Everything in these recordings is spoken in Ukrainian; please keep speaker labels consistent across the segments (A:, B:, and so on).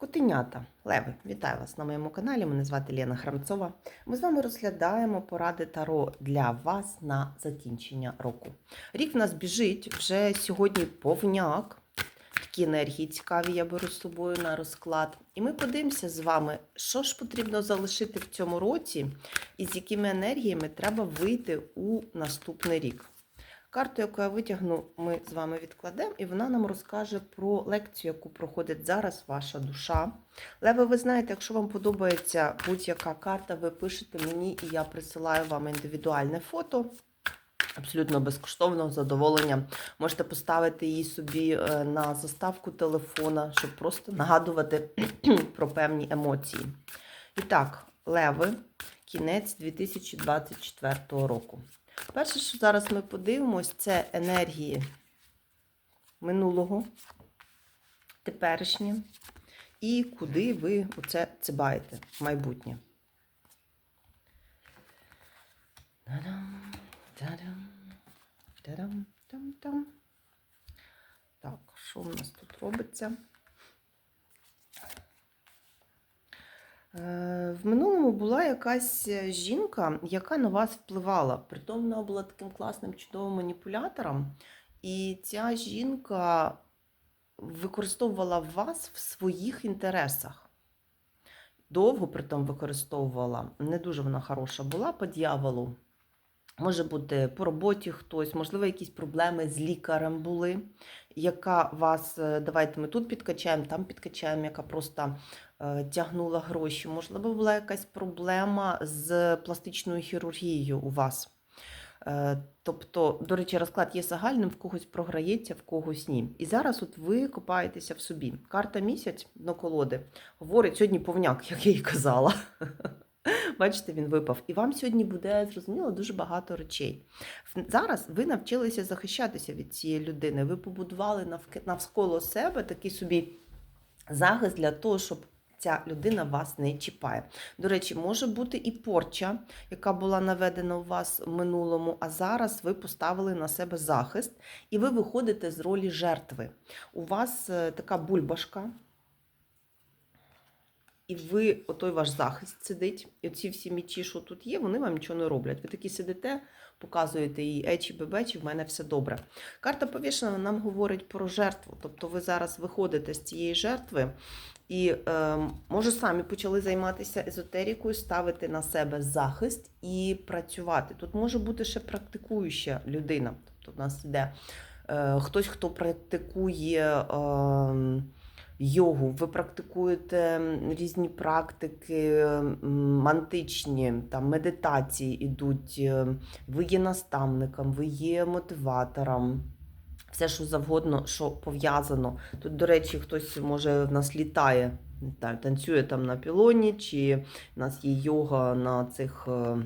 A: Котенята, леви, вітаю вас на моєму каналі. Мене звати Лена Храмцова. Ми з вами розглядаємо поради Таро для вас на закінчення року. Рік в нас біжить вже сьогодні повняк. Такі енергії цікаві я беру з собою на розклад. І ми подивимося з вами, що ж потрібно залишити в цьому році, і з якими енергіями треба вийти у наступний рік. Карту, яку я витягну, ми з вами відкладемо, і вона нам розкаже про лекцію, яку проходить зараз ваша душа. Леви, ви знаєте, якщо вам подобається будь-яка карта, ви пишете мені, і я присилаю вам індивідуальне фото. Абсолютно безкоштовно, задоволенням. Можете поставити її собі е, на заставку телефона, щоб просто нагадувати про певні емоції. І так, леви, кінець 2024 року. Перше, що зараз ми подивимось, це енергії минулого, теперішнє і куди ви оце цибаєте в майбутнє. Так, що в нас тут робиться? В минулому була якась жінка, яка на вас впливала. Притом вона була таким класним чудовим маніпулятором. І ця жінка використовувала вас в своїх інтересах. Довго притом використовувала. Не дуже вона хороша була по дьяволу. Може бути по роботі хтось, можливо, якісь проблеми з лікарем були, яка вас, е, давайте ми тут підкачаємо, там підкачаємо, яка просто е, тягнула гроші. Можливо, була якась проблема з пластичною хірургією у вас. Е, Тобто, до речі, розклад є загальним, в когось програється, в когось ні. І зараз от ви копаєтеся в собі. Карта місяць на колоди говорить сьогодні повняк, як я і казала. Бачите, він випав. І вам сьогодні буде зрозуміло дуже багато речей. Зараз ви навчилися захищатися від цієї людини. Ви побудували навколо себе такий собі захист для того, щоб ця людина вас не чіпає. До речі, може бути і порча, яка була наведена у вас в минулому, а зараз ви поставили на себе захист, і ви виходите з ролі жертви. У вас е, така бульбашка. І ви, отой ваш захист сидить, і оці всі мічі, що тут є, вони вам нічого не роблять. Ви такі сидите, показуєте їй ечі бебечі, в мене все добре. Карта повішена нам говорить про жертву. Тобто ви зараз виходите з цієї жертви і, е, може, самі почали займатися езотерікою, ставити на себе захист і працювати. Тут може бути ще практикуюча людина. Тобто, в нас іде е, хтось, хто практикує. Е, йогу, ви практикуєте різні практики м, античні, там медитації ідуть, е, ви є наставником, ви є мотиватором. Все, що завгодно, що пов'язано. Тут, до речі, хтось може в нас літає, танцює там на пілоні, чи в нас є йога на цих е,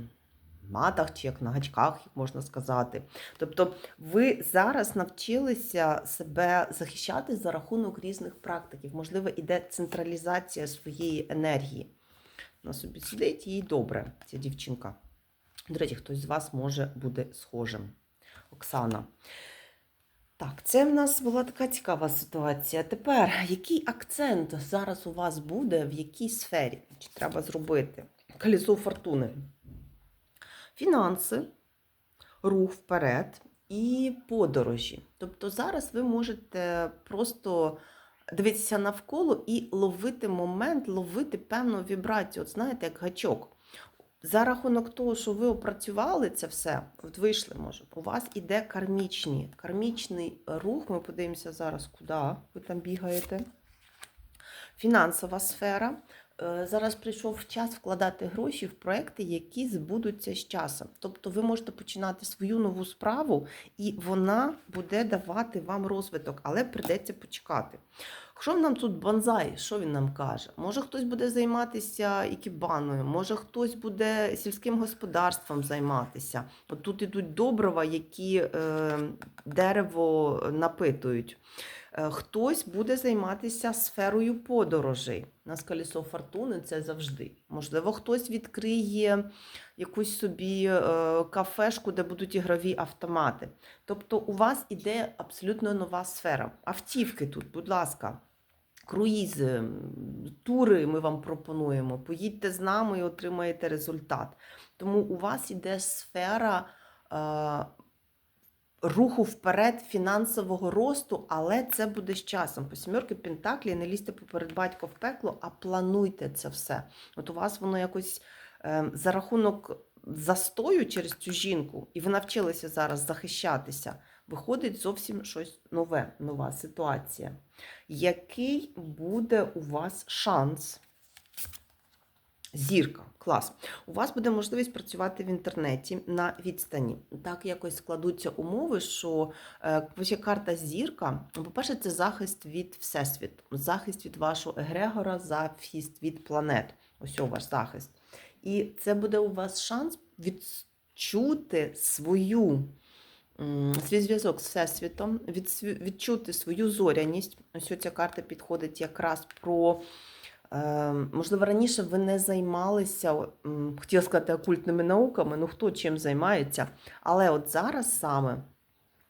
A: матах, чи як на гачках, як можна сказати. Тобто ви зараз навчилися себе захищати за рахунок різних практиків. Можливо, іде централізація своєї енергії. Вона собі сидить, їй добре, ця дівчинка. До речі, хтось з вас може бути схожим. Оксана. Так, це в нас була така цікава ситуація. Тепер, який акцент зараз у вас буде, в якій сфері? Чи треба зробити? Колесо фортуни. Фінанси, рух вперед і подорожі. Тобто зараз ви можете просто дивитися навколо і ловити момент, ловити певну вібрацію. От знаєте, як гачок. За рахунок того, що ви опрацювали це все, от вийшли, може, у вас іде кармічні, кармічний рух. Ми подивимося зараз, куди ви там бігаєте. Фінансова сфера. Е, Зараз прийшов час вкладати гроші в проекти, які збудуться з часом. Тобто ви можете починати свою нову справу, і вона буде давати вам розвиток, але прийдеться почекати. Що нам тут банзай? Що він нам каже? Може хтось буде займатися ікібаною, може хтось буде сільським господарством займатися. От тут ідуть добрива, які е, дерево напитують. Е, Хтось буде займатися сферою подорожей. У нас колесо фортуни це завжди. Можливо, хтось відкриє якусь собі е, кафешку, де будуть ігрові автомати. Тобто у вас іде абсолютно нова сфера. Автівки тут, будь ласка. круїзи, тури ми вам пропонуємо. Поїдьте з нами і отримаєте результат. Тому у вас іде сфера. Руху вперед фінансового росту, але це буде з часом. По сімерки Пентаклі не лізьте поперед батька в пекло, а плануйте це все. От у вас воно якось е, за рахунок застою через цю жінку, і ви навчилися зараз захищатися. Виходить зовсім щось нове, нова ситуація. Який буде у вас шанс? Зірка, клас. У вас буде можливість працювати в інтернеті на відстані. Так якось складуться умови, що е, карта зірка, по-перше, це захист від Всесвіту, захист від вашого егрегора, захист від планет. Ось у ваш захист. І це буде у вас шанс відчути свою. Свій зв'язок з Всесвітом, відчути свою зоряність. Ось ця карта підходить якраз про Можливо, раніше ви не займалися, хотіла сказати, окультними науками, ну хто чим займається. Але от зараз саме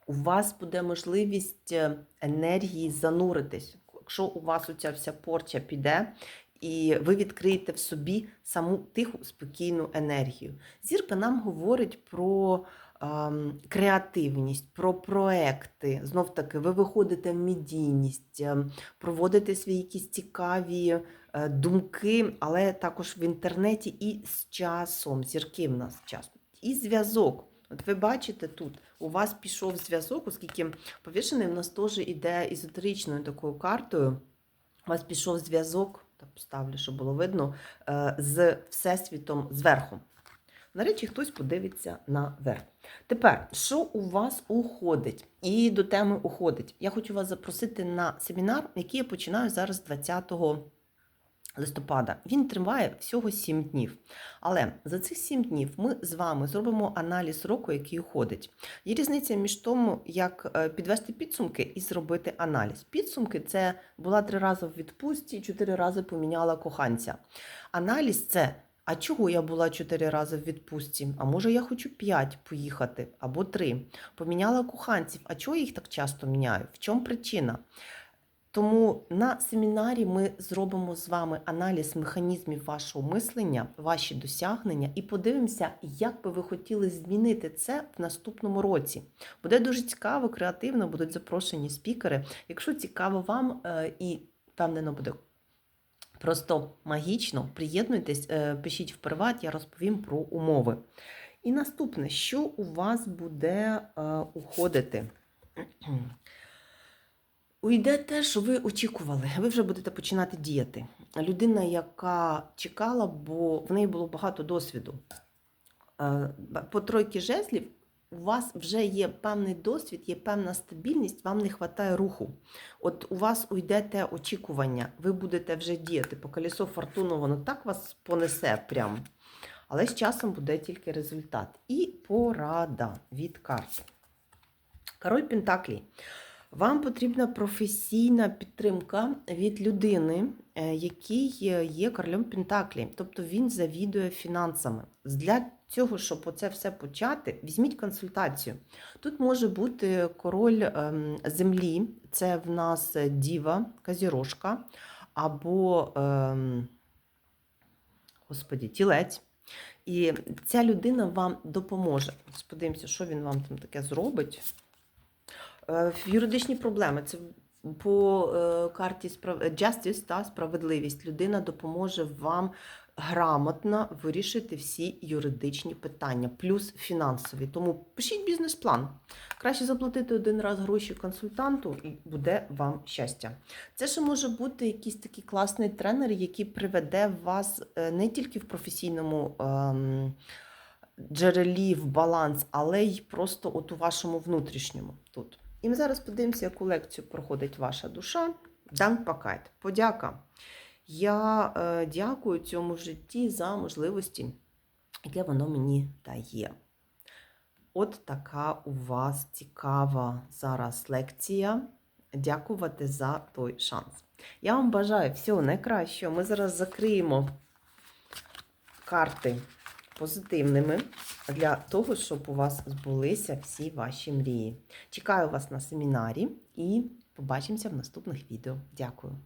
A: у вас буде можливість е, енергії зануритись. Якщо у вас оця вся порча піде, і ви відкриєте в собі саму тиху, спокійну енергію. Зірка нам говорить про ем, креативність, про проекти. Знов таки, ви виходите в медійність, ем, проводите свої якісь цікаві е, думки, але також в інтернеті і з часом. Зірки в нас часом. І зв'язок. От ви бачите тут, у вас пішов зв'язок, оскільки повішений в нас теж іде езотеричною такою картою. У вас пішов зв'язок, так поставлю, щоб було видно, е, з Всесвітом зверху. На речі, хтось подивиться наверх. Тепер, що у вас уходить? І до теми уходить. Я хочу вас запросити на семінар, який я починаю зараз 20 листопада. Він триває всього 7 днів. Але за цих 7 днів ми з вами зробимо аналіз року, який уходить. Є різниця між тому, як е, підвести підсумки і зробити аналіз. Підсумки це була три рази в відпустці, чотири рази поміняла коханця. Аналіз це. А чого я була чотири рази в відпустці? А може я хочу п'ять поїхати або три. Поміняла коханців. А чого я їх так часто міняю? В чому причина? Тому на семінарі ми зробимо з вами аналіз механізмів вашого мислення, ваші досягнення, і подивимося, як би ви хотіли змінити це в наступному році. Буде дуже цікаво, креативно, будуть запрошені спікери. Якщо цікаво вам е, і впевнено буде просто магічно, приєднуйтесь, е, пишіть в приват, я розповім про умови. І наступне, що у вас буде е, уходити? Уйде те, що ви очікували, ви вже будете починати діяти. Людина, яка чекала, бо в неї було багато досвіду. Е, По тройки жезлів у вас вже є певний досвід, є певна стабільність, вам не вистачає руху. От у вас уйде те очікування, ви будете вже діяти. По колесо фортуну воно так вас понесе прям. Але з часом буде тільки результат. І порада від карт. Король Пентаклі. Вам потрібна професійна підтримка від людини, е, який є королем Пентаклі, тобто він завідує фінансами. Для цього, щоб оце все почати, візьміть консультацію. Тут може бути король ем, землі, це в нас діва, казірожка, або, ем, господі, тілець. І ця людина вам допоможе. Подивимося, що він вам там таке зробить. Е, Юридичні проблеми. Це по е, карті. Justice, та справедливість. Людина допоможе вам грамотно вирішити всі юридичні питання, плюс фінансові. Тому пишіть бізнес-план. Краще заплатити один раз гроші консультанту, і буде вам щастя. Це ще може бути якийсь такий класний тренер, який приведе вас е, не тільки в професійному. ем, Джерелі в баланс, але й просто от у вашому внутрішньому тут. І ми зараз подивимося, яку лекцію проходить ваша душа. Данкпакет. Подяка. Я е, дякую цьому житті за можливості, яке воно мені дає. От така у вас цікава зараз лекція. Дякувати за той шанс. Я вам бажаю всього найкращого. Ми зараз закриємо карти позитивними для того, щоб у вас збулися всі ваші мрії. Чекаю вас на семінарі і побачимося в наступних відео. Дякую.